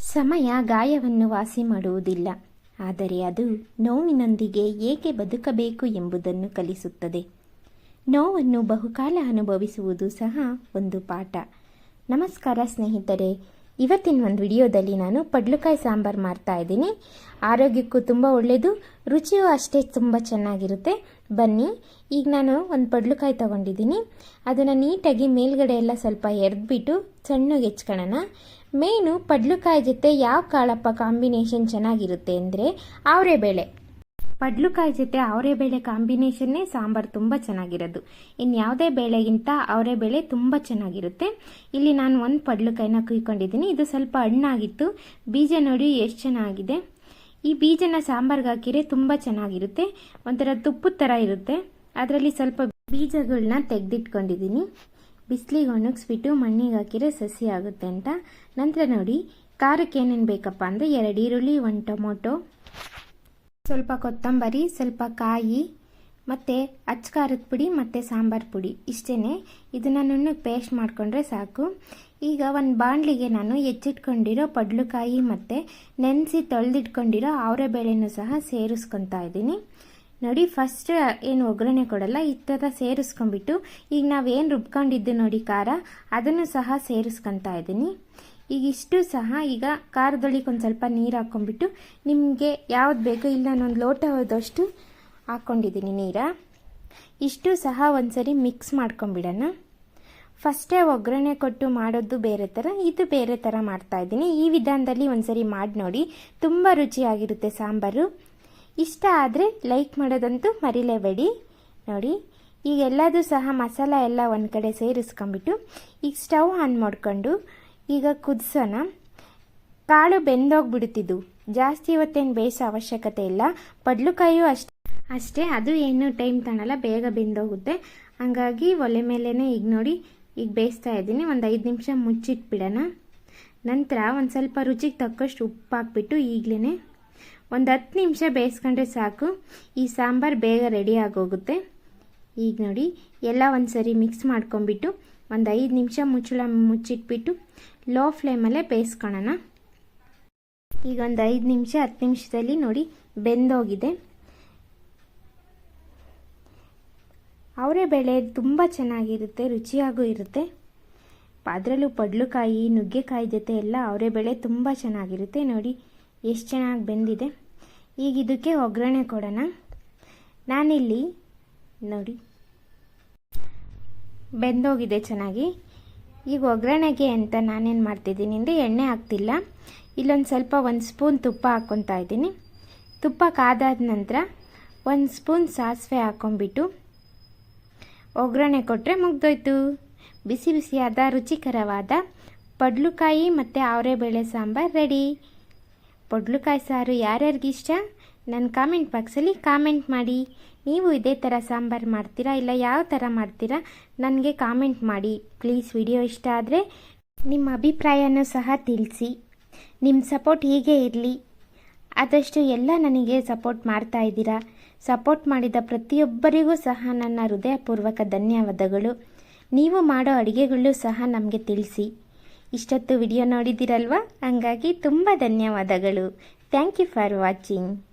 ಸಮಯ ಗಾಯವನ್ನು ವಾಸಿ ಮಾಡುವುದಿಲ್ಲ. ಆದರೆ ಅದು ನೋವಿನೊಂದಿಗೆ ಏಕೆ ಬದುಕಬೇಕು ಎಂಬುದನ್ನು ಕಲಿಸುತ್ತದೆ. ನೋವನ್ನು ಬಹುಕಾಲ ಅನುಭವಿಸುವುದು ಸಹ ಒಂದು ಪಾಠ. ನಮಸ್ಕಾರ ಸ್ನೇಹಿತರೆ, ಇವತ್ತಿನ ಒಂದು ವಿಡಿಯೋದಲ್ಲಿ ನಾನು ಪಡ್ಲುಕಾಯಿ ಸಾಂಬಾರು ಮಾಡ್ತಾ ಇದ್ದೀನಿ. ಆರೋಗ್ಯಕ್ಕೂ ತುಂಬ ಒಳ್ಳೆಯದು ರುಚಿಯೂ ಅಷ್ಟೇ ತುಂಬ ಚೆನ್ನಾಗಿರುತ್ತೆ. ಬನ್ನಿ, ಈಗ ನಾನು ಒಂದು ಪಡ್ಲುಕಾಯಿ ತಗೊಂಡಿದ್ದೀನಿ. ಅದನ್ನು ನೀಟಾಗಿ ಮೇಲ್ಗಡೆ ಎಲ್ಲ ಸ್ವಲ್ಪ ಎರೆದ್ಬಿಟ್ಟು ಸಣ್ಣಗೆ ಹೆಚ್ಕೊಳ್ಳೋಣ. ಮೇಯ್ನು ಪಡ್ಲುಕಾಯಿ ಜೊತೆ ಯಾವ ಕಾಳಪ್ಪ ಕಾಂಬಿನೇಷನ್ ಚೆನ್ನಾಗಿರುತ್ತೆ ಅಂದರೆ ಅವರೆಬೇಳೆ ಪಡ್ಲುಕಾಯಿ ಜೊತೆ ಅವರೆಬೇಳೆ ಕಾಂಬಿನೇಷನ್ನೇ ಸಾಂಬಾರು ತುಂಬ ಚೆನ್ನಾಗಿರೋದು. ಇನ್ನು ಯಾವುದೇ ಬೇಳೆಗಿಂತ ಅವರೆಬೇಳೆ ತುಂಬ ಚೆನ್ನಾಗಿರುತ್ತೆ. ಇಲ್ಲಿ ನಾನು ಒಂದು ಪಡ್ಲುಕಾಯಿನ ಕುಯ್ಕೊಂಡಿದ್ದೀನಿ. ಇದು ಸ್ವಲ್ಪ ಹಣ್ಣಾಗಿತ್ತು. ಬೀಜ ನೋಡಿ ಎಷ್ಟು ಚೆನ್ನಾಗಿದೆ. ಈ ಬೀಜನ ಸಾಂಬಾರ್ಗೆ ಹಾಕಿದ್ರೆ ತುಂಬ ಚೆನ್ನಾಗಿರುತ್ತೆ. ಒಂಥರ ತುಪ್ಪದ ಥರ ಇರುತ್ತೆ. ಅದರಲ್ಲಿ ಸ್ವಲ್ಪ ಬೀಜಗಳನ್ನ ತೆಗೆದಿಟ್ಕೊಂಡಿದ್ದೀನಿ. ಬಿಸಿಲಿಗೆ ಒಣಗಿಸ್ಬಿಟ್ಟು ಮಣ್ಣಿಗೆ ಹಾಕಿದರೆ ಸಸಿ ಆಗುತ್ತೆ ಅಂತ. ನಂತರ ನೋಡಿ, ಖಾರಕ್ಕೆ ಏನೇನು ಬೇಕಪ್ಪ ಅಂದರೆ ಎರಡು ಈರುಳ್ಳಿ, ಒಂದು ಟೊಮೊಟೊ, ಸ್ವಲ್ಪ ಕೊತ್ತಂಬರಿ, ಸ್ವಲ್ಪ ಕಾಯಿ, ಮತ್ತು ಅಚ್ಕಾರದ ಪುಡಿ, ಮತ್ತು ಸಾಂಬಾರು ಪುಡಿ. ಇಷ್ಟೇ ಇದನ್ನು ನುಣ್ಣಗೆ ಪೇಸ್ಟ್ ಮಾಡಿಕೊಂಡ್ರೆ ಸಾಕು. ಈಗ ಒಂದು ಬಾಣಲಿಗೆ ನಾನು ಹೆಚ್ಚಿಟ್ಕೊಂಡಿರೋ ಪಡ್ಲುಕಾಯಿ ಮತ್ತು ನೆನೆಸಿ ತೊಳೆದಿಟ್ಕೊಂಡಿರೋ ಅವರೆಬೇಳೆನೂ ಸಹ ಸೇರಿಸ್ಕೊತಾ ಇದ್ದೀನಿ. ನೋಡಿ ಫಸ್ಟ್ ಏನು ಒಗ್ಗರಣೆ ಕೊಡಲ್ಲ ಈ ಥರ ಸೇರಿಸ್ಕೊಂಡ್ಬಿಟ್ಟು, ಈಗ ನಾವೇನು ರುಬ್ಕೊಂಡಿದ್ದು ನೋಡಿ ಖಾರ, ಅದನ್ನು ಸಹ ಸೇರಿಸ್ಕೊತಾ ಇದ್ದೀನಿ. ಈಗ ಇಷ್ಟು ಸಹ, ಈಗ ಖಾರದೊಳಗೆ ಒಂದು ಸ್ವಲ್ಪ ನೀರು ಹಾಕ್ಕೊಂಡ್ಬಿಟ್ಟು ನಿಮಗೆ ಯಾವ್ದು ಬೇಕೋ, ಇಲ್ಲ ನಾನೊಂದು ಲೋಟ ಹೋದಷ್ಟು ಹಾಕ್ಕೊಂಡಿದ್ದೀನಿ ನೀರ. ಇಷ್ಟು ಸಹ ಒಂದ್ಸರಿ ಮಿಕ್ಸ್ ಮಾಡ್ಕೊಂಬಿಡೋಣ ಫಸ್ಟೇ ಒಗ್ಗರಣೆ ಕೊಟ್ಟು ಮಾಡೋದು ಬೇರೆ ಥರ ಇದು ಬೇರೆ ಥರ ಮಾಡ್ತಾಯಿದ್ದೀನಿ ಈ ವಿಧಾನದಲ್ಲಿ ಒಂದ್ಸರಿ ಮಾಡಿ ನೋಡಿ, ತುಂಬ ರುಚಿಯಾಗಿರುತ್ತೆ ಸಾಂಬಾರು. ಇಷ್ಟ ಆದರೆ ಲೈಕ್ ಮಾಡೋದಂತೂ ಮರಿಲೇಬೇಡಿ. ನೋಡಿ, ಈಗ ಎಲ್ಲದೂ ಸಹ ಮಸಾಲ ಎಲ್ಲ ಒಂದು ಕಡೆ ಸೇರಿಸ್ಕೊಂಬಿಟ್ಟು ಈಗ ಸ್ಟವ್ ಆನ್ ಮಾಡ್ಕೊಂಡು ಈಗ ಕುದಿಸೋಣ. ಕಾಳು ಬೆಂದೋಗ್ಬಿಡುತ್ತಿದ್ದು. ಜಾಸ್ತಿ ಇವತ್ತೇನು ಬೇಯಿಸೋ ಅವಶ್ಯಕತೆ ಇಲ್ಲ. ಪಡ್ಲುಕಾಯಿಯೂ ಅಷ್ಟೇ. ಅಷ್ಟೇ, ಅದು ಏನು ಟೈಮ್ ತಗೊಳ್ಳಲ್ಲ ಬೇಗ ಬೆಂದೋಗುತ್ತೆ. ಹಾಗಾಗಿ ಒಲೆ ಮೇಲೇ ಈಗ ನೋಡಿ, ಈಗ ಬೇಯಿಸ್ತಾ ಇದ್ದೀನಿ. ಒಂದು ಐದು ನಿಮಿಷ ಮುಚ್ಚಿಟ್ಬಿಡೋಣ. ನಂತರ ಒಂದು ಸ್ವಲ್ಪ ರುಚಿಗೆ ತಕ್ಕಷ್ಟು ಉಪ್ಪು ಹಾಕ್ಬಿಟ್ಟು ಈಗಲೇ ಒಂದು ಹತ್ತು ನಿಮಿಷ ಬೇಯಿಸ್ಕೊಂಡ್ರೆ ಸಾಕು. ಈ ಸಾಂಬಾರು ಬೇಗ ರೆಡಿ ಆಗೋಗುತ್ತೆ. ಈಗ ನೋಡಿ, ಎಲ್ಲ ಒಂದು ಸರಿ ಮಿಕ್ಸ್ ಮಾಡ್ಕೊಂಬಿಟ್ಟು ಒಂದು ಐದು ನಿಮಿಷ ಮುಚ್ಚಳ, ಮುಚ್ಚಿಟ್ಬಿಟ್ಟು ಲೋ ಫ್ಲೇಮಲ್ಲೇ ಬೇಯಿಸ್ಕೊಳ್ಳೋಣ ಈಗ ಒಂದು ಐದು ನಿಮಿಷ, ಹತ್ತು ನಿಮಿಷದಲ್ಲಿ ನೋಡಿ ಬೆಂದೋಗಿದೆ. ಅವರೆಬೇಳೆ ತುಂಬ ಚೆನ್ನಾಗಿರುತ್ತೆ, ರುಚಿಯಾಗೂ ಇರುತ್ತೆ. ಅದರಲ್ಲೂ ಪಡ್ಲುಕಾಯಿ, ನುಗ್ಗೆಕಾಯಿ ಜೊತೆ ಎಲ್ಲ ಅವರೆಬೇಳೆ ತುಂಬ ಚೆನ್ನಾಗಿರುತ್ತೆ. ನೋಡಿ ಎಷ್ಟು ಚೆನ್ನಾಗಿ ಬೆಂದಿದೆ? ಈಗ ಇದಕ್ಕೆ ಒಗ್ಗರಣೆ ಕೊಡೋಣ. ನಾನಿಲ್ಲಿ, ನೋಡಿ. ಬೆಂದೋಗಿದೆ ಚೆನ್ನಾಗಿ. ಈಗ ಒಗ್ಗರಣೆಗೆ ಅಂತ ನಾನೇನು ಮಾಡ್ತಿದ್ದೀನಿ ಅಂದರೆ ಎಣ್ಣೆ ಹಾಕ್ತಿಲ್ಲ. ಇಲ್ಲೊಂದು ಸ್ವಲ್ಪ ಒಂದು ಸ್ಪೂನ್ ತುಪ್ಪ ಹಾಕ್ಕೊತಾ ಇದ್ದೀನಿ. ತುಪ್ಪ ಕಾದಾದ ನಂತರ ಒಂದು ಸ್ಪೂನ್ ಸಾಸಿವೆ ಹಾಕ್ಕೊಂಬಿಟ್ಟು ಒಗ್ಗರಣೆ ಕೊಟ್ಟರೆ ಮುಗ್ದೋಯ್ತು. ಬಿಸಿ ಬಿಸಿಯಾದ ರುಚಿಕರವಾದ ಪಡ್ಲುಕಾಯಿ ಮತ್ತು ಅವರೆಬೇಳೆ ಸಾಂಬಾರು ರೆಡಿ. ಪಡ್ಲುಕಾಯಿ ಸಾರು ಯಾರ್ಯಾರಿಗಿಷ್ಟ ನನ್ನ ಕಾಮೆಂಟ್ ಬಾಕ್ಸಲ್ಲಿ ಕಾಮೆಂಟ್ ಮಾಡಿ. ನೀವು ಇದೇ ಥರ ಸಾಂಬಾರು ಮಾಡ್ತೀರಾ ಇಲ್ಲ ಯಾವ ಥರ ಮಾಡ್ತೀರಾ ನನಗೆ ಕಾಮೆಂಟ್ ಮಾಡಿ. ಪ್ಲೀಸ್ ವಿಡಿಯೋ ಇಷ್ಟ ಆದರೆ ನಿಮ್ಮ ಅಭಿಪ್ರಾಯನೂ ಸಹ ತಿಳಿಸಿ. ನಿಮ್ಮ ಸಪೋರ್ಟ್ ಹೀಗೆ ಇರಲಿ. ಆದಷ್ಟು ಎಲ್ಲ ನನಗೆ ಸಪೋರ್ಟ್ ಮಾಡ್ತಾ ಇದ್ದೀರಾ. ಸಪೋರ್ಟ್ ಮಾಡಿದ ಪ್ರತಿಯೊಬ್ಬರಿಗೂ ಸಹ ನನ್ನ ಹೃದಯಪೂರ್ವಕ ಧನ್ಯವಾದಗಳು. ನೀವು ಮಾಡೋ ಅಡುಗೆಗಳು ಸಹ ನಮಗೆ ತಿಳಿಸಿ. ಇಷ್ಟೊತ್ತು ವಿಡಿಯೋ ನೋಡಿದ್ದೀರಲ್ವಾ? ಹಂಗಾಗಿ ತುಂಬ ಧನ್ಯವಾದಗಳು. Thank you for watching